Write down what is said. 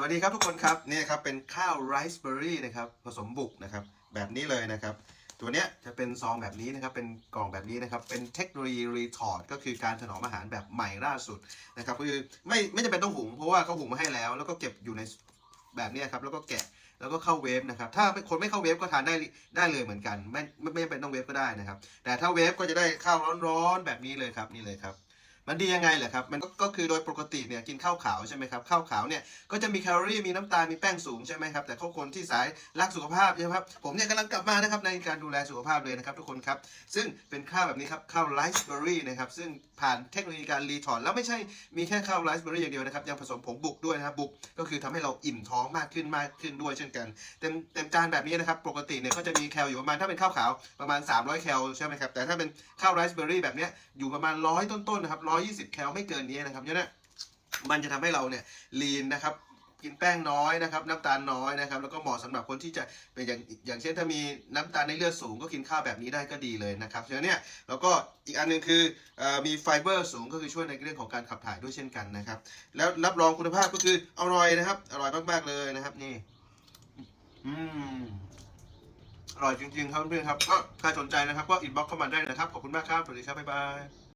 สวัสดีครับทุกคนครับนี่ครับเป็นข้าวไรซ์เบอร์รี่นะครับผสมบุกนะครับแบบนี้เลยนะครับ ตัวเนี้ยจะเป็นซองแบบนี้นะครับเป็นกล่องแบบนี้นะครับเป็นเทคโนโลยีรีทอร์ดก็คือการถนอมอาหารแบบใหม่ล่าสุดนะครับคือไม่ไม่จำเป็นต้องหุงเพราะว่าเขาหุงมาให้แล้ว แล้วก็เก็บอยู่ในแบบนี้ครับแล้วก็แกะแล้วก็เข้าเวฟนะครับ ถ้าคนไม่เข้าเวฟก็ทานได้ได้เลยเหมือนกัน ไม่ไม่ไม่จำเป็นต้องเวฟก็ได้นะครับ แต่ถ้าเวฟก็จะได้ข้าวร้อนๆแบบนี้เลยครับนี่เลยครับ มันดียังไงเหรอครับ มันก็ก็คือโดยปกติเนี่ยกินข้าวขาวใช่ไหมครับ ข้าวขาวเนี่ยก็จะมีแคลอรี่มีน้ำตาลมีแป้งสูงใช่ไหมครับ แต่ข้อคนที่สายรักสุขภาพใช่ไหมครับ ผมเนี่ยกำลังกลับมานะครับในการดูแลสุขภาพเลยนะครับทุกคนครับ ซึ่งเป็นข้าวแบบนี้ครับข้าวไรซ์เบอร์รี่นะครับ ซึ่งผ่านเทคโนโลยีการรีทอร์แล้วไม่ใช่มีแค่ข้าวไรซ์เบอร์รี่อย่างเดียวนะครับ ยังผสมผงบุกด้วยนะครับบุกก็คือทำให้เราอิ่มท้องมากขึ้นมากขึ้นด้วยเช่นกัน เต็มเต็มจานแบบนี้นะครับ ปกติเนี่ยก็จะมีแคลอยู่ประมาณถ้าเป็นข้าวขาวประมาณ 300 แคลใช่ไหมครับ แต่ถ้าเป็นข้าวไรซ์เบอร์รี่แบบนี้อยู่ประมาณร้อยต้นๆนะครับ120 แคลไม่เกินนี้นะครับเพราะฉะนั้นมันจะทำให้เราเนี่ยลีนนะครับกินแป้งน้อยนะครับน้ำตาลน้อยนะครับแล้วก็เหมาะสำหรับคนที่จะเป็นอย่างอย่างเช่นถ้ามีน้ำตาลในเลือดสูงก็กินข้าวแบบนี้ได้ก็ดีเลยนะครับฉะนั้นเนี่ยแล้วก็อีกอันหนึงคืออมีไฟเบอร์สูงก็คือช่วยในเรื่องของการขับถ่ายด้วยเช่นกันนะครับแล้วรับรองคุณภาพก็คืออร่อยนะครับอร่อยมากๆเลยนะครับนี่อืมอร่อยจริงๆครับเพื่อนครับก็ใครสนใจนะครับก็อินบ็อกเข้ามาได้นะครับขอบคุณมากครับสวัสดีครับบ๊ายบาย